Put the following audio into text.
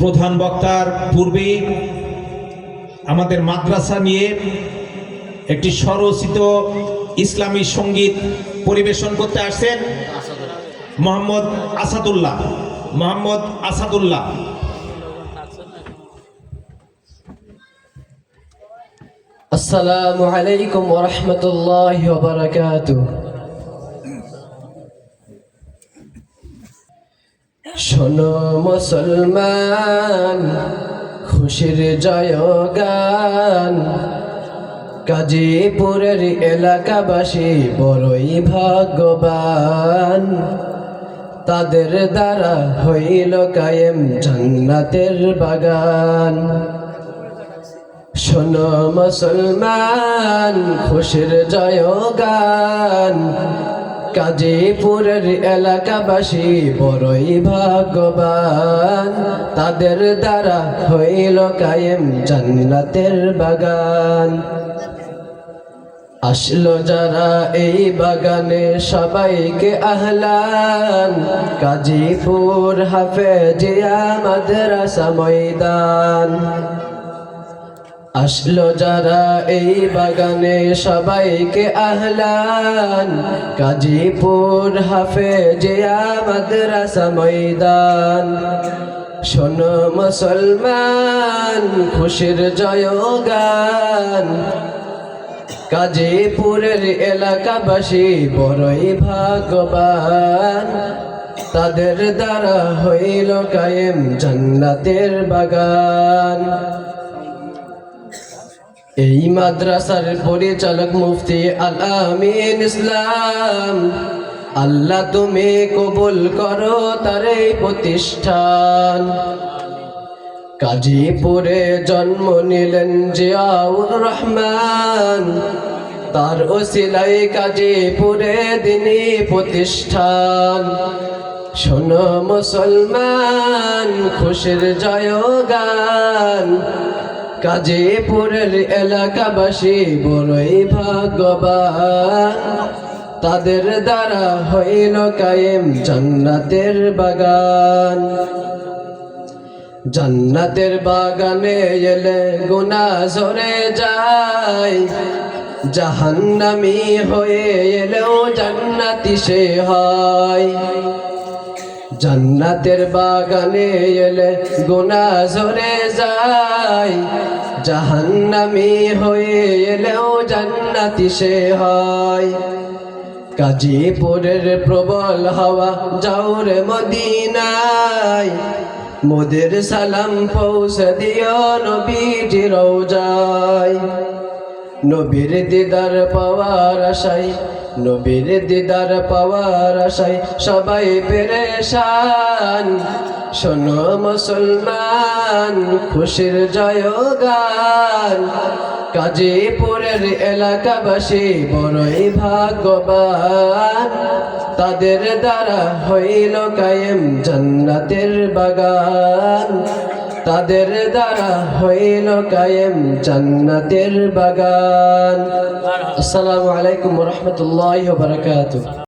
প্রধান বক্তার পূর্বে আমাদের মাদ্রাসা নিয়ে একটি স্বরচিত ইসলামী সংগীত পরিবেশন করতে আসছেন মোহাম্মদ আসাদুল্লাহ মোহাম্মদ আসাদুল্লাহ। আসসালামু আলাইকুম ওরহমতুল্লাহ শোনো মুসলমান, খুশির জয় গান গাজীপুরের এলাকাবাসী বড়ই ভগবান তাদের দ্বারা হইল কায়েম জান্নাতের বাগান। শোনো মুসলমান, খুশির জয় গান কাজীপুরের এলাকাবাসী বড়ই ভাগ্যবান। তাদের দ্বারা হইল কায়েম জান্নাতের বাগান। আসলো যারা এই বাগানে সবাইকে আহলান। কাজীপুর হাফেজিয়া মাদ্রাসা ময়দান। আসলো যারা এই বাগানে সবাইকে আহলান। কাজীপুর হাফেজিয়া মাদ্রাসা ময়দান। শোনো মুসলমান, খুশির জয় গান কাজীপুরের এলাকাবাসী বড়ই ভাগ্যবান। তাদের দ্বারা হইল কায়েম জান্নাতের বাগান। এই মাদ্রাসার পরিচালক মুফতি আল আমিন ইসলাম, আল্লাহ তুমি কবুল করো তার এই প্রতিষ্ঠান। কাজীপুরে জন্ম নিলেন জিয়াউর রহমান, তার ওসিলাই কাজীপুরে দিনী প্রতিষ্ঠান। শোনো মুসলমান, খুশির জয় গান কাজীপুরের এলাকাবাসী বড়ই ভাগ্যবান। তাদের দ্বারা হইল কায়েম জান্নাতের বাগান। জান্নাতের বাগানে এলে গুনা ঝরে যায়। জাহান্নামি হয়ে এলেও জান্নাতি সে হয়। জান্নাতের বাগানে এলে গুনা ঝরে যায়। জাহান্নামি হয়ে এলেও জান্নাতি সে হয়। কাজীপুরের প্রবল হাওয়া যাওরে মদিনায়। মোদের সালাম পৌঁছে দিও নবীজি রওজায়। নবীর দিদার পাওয়ার আশাই নবীর দিদার পাওয়ার আশাই সবাই পেরেশান। শোনো মুসলমান, খুশির জয় গান কাজীপুরের এলাকাবাসী বড়ই ভাগ্যবান। তাদের দ্বারা হইল কায়েম জান্নাতের বাগান। তাদের দ্বারা হইল কায়েম জান্নাতের বাগান। আসসালামু আলাইকুম রহমতুল্লাহ বারকাতুহ।